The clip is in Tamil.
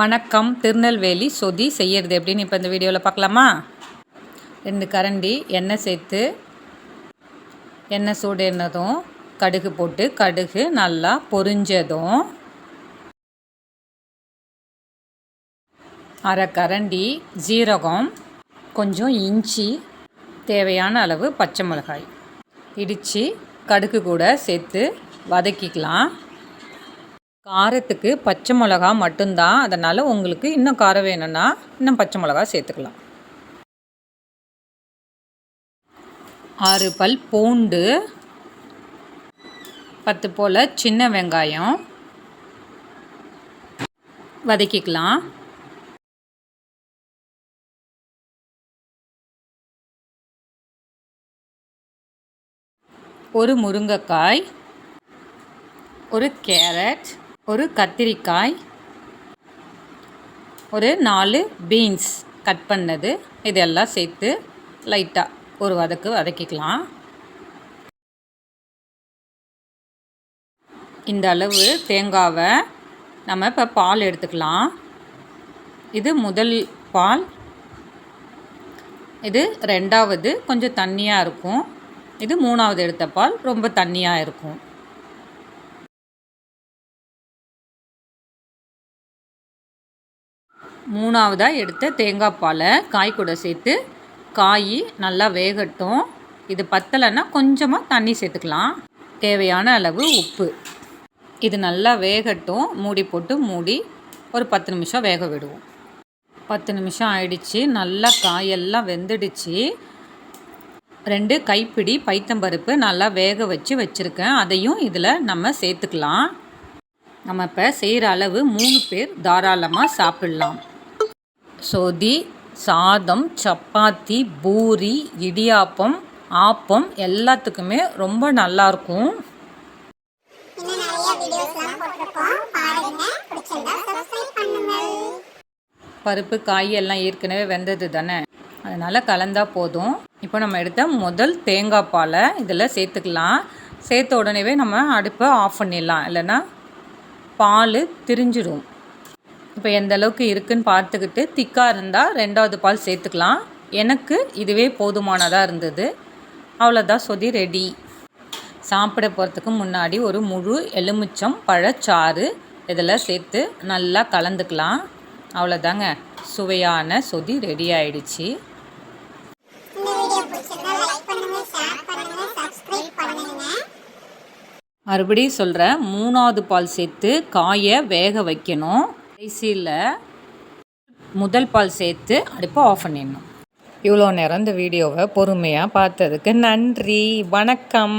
வணக்கம் திருநெல்வேலி சொதி செய்யறது. எப்படின்னு இப்போ இந்த வீடியோவில் பார்க்கலாமா? ரெண்டு கரண்டி எண்ணெய் சேர்த்து எண்ணெய் சூடேறினதும் கடுகு போட்டு கடுகு நல்லா பொரிஞ்சதும் அரை கரண்டி ஜீரகம் கொஞ்சம் இஞ்சி தேவையான அளவு பச்சை மிளகாய் இடித்து கடுகு கூட சேர்த்து வதக்கிக்கலாம். காரத்துக்கு பச்சை மிளகா மட்டும்தான். அதனால் உங்களுக்கு இன்னும் காரம் வேணும்னா இன்னும் பச்சை மிளகா சேர்த்துக்கலாம். ஆறு பல் பூண்டு. பத்து போல் சின்ன வெங்காயம். வதக்கிக்கலாம். ஒரு முருங்கைக்காய். ஒரு கேரட். ஒரு கத்திரிக்காய் ஒரு நாலு பீன்ஸ் கட் பண்ணது. இதெல்லாம் சேர்த்து லைட்டாக ஒரு வதக்கு வதக்கிக்கலாம். இந்த அளவு தேங்காவை நம்ம இப்போ பால் எடுத்துக்கலாம். இது முதல் பால். இது ரெண்டாவது கொஞ்சம் தண்ணியாக இருக்கும். இது மூணாவது எடுத்த பால் ரொம்ப தண்ணியாக இருக்கும். மூணாவதாக எடுத்த தேங்காய் பாலை காய் கூட சேர்த்து காய் நல்லா வேகட்டும். இது பத்தலைன்னா கொஞ்சமாக தண்ணி சேர்த்துக்கலாம். தேவையான அளவு உப்பு. இது நல்லா வேகட்டும். மூடி போட்டு மூடி ஒரு பத்து நிமிஷம் வேக விடுவோம். பத்து நிமிஷம் ஆயிடுச்சு. நல்லா காயெல்லாம் வெந்துடுச்சு. ரெண்டு கைப்பிடி பைத்தம்பருப்பு நல்லா வேக வச்சு வச்சுருக்கேன். அதையும் இதில் நம்ம சேர்த்துக்கலாம். நம்ம இப்போ செய்கிற அளவு மூணு பேர் தாராளமாக சாப்பிட்லாம். சொதி சாதம் சப்பாத்தி பூரி இடியாப்பம் ஆப்பம் எல்லாத்துக்குமே ரொம்ப நல்லாயிருக்கும் பருப்பு காய் எல்லாம் ஏற்கனவே வெந்தது தானே? அதனால் கலந்தால் போதும். இப்போ நம்ம எடுத்த முதல் தேங்காய் பாலை இதில் சேர்த்துக்கலாம். சேர்த்த உடனேவே நம்ம அடுப்பை ஆஃப் பண்ணிடலாம். இல்லைன்னா பால் திரிஞ்சிடும். இப்போ எந்த அளவுக்கு இருக்குன்னு பார்த்துக்கிட்டு திக்காக இருந்தால் ரெண்டாவது பால் சேர்த்துக்கலாம். எனக்கு இதுவே போதுமானதாக இருந்தது. அவ்வளோதான் சொதி ரெடி. சாப்பிட போகிறதுக்கு முன்னாடி ஒரு முழு எலுமிச்சம் பழச்சாறு இதில் சேர்த்து நல்லா கலந்துக்கலாம். அவ்வளோதாங்க சுவையான சொதி ரெடி ஆயிடுச்சு. மறுபடியும் சொல்கிறேன் மூணாவது பால் சேர்த்து காயை வேக வைக்கணும். கடைசியில் முதல் பால் சேர்த்து அடுப்பை ஆஃப் பண்ணிடணும். இவ்வளோ நேரம் இந்த வீடியோவை பொறுமையாக பார்த்ததுக்கு நன்றி. வணக்கம்.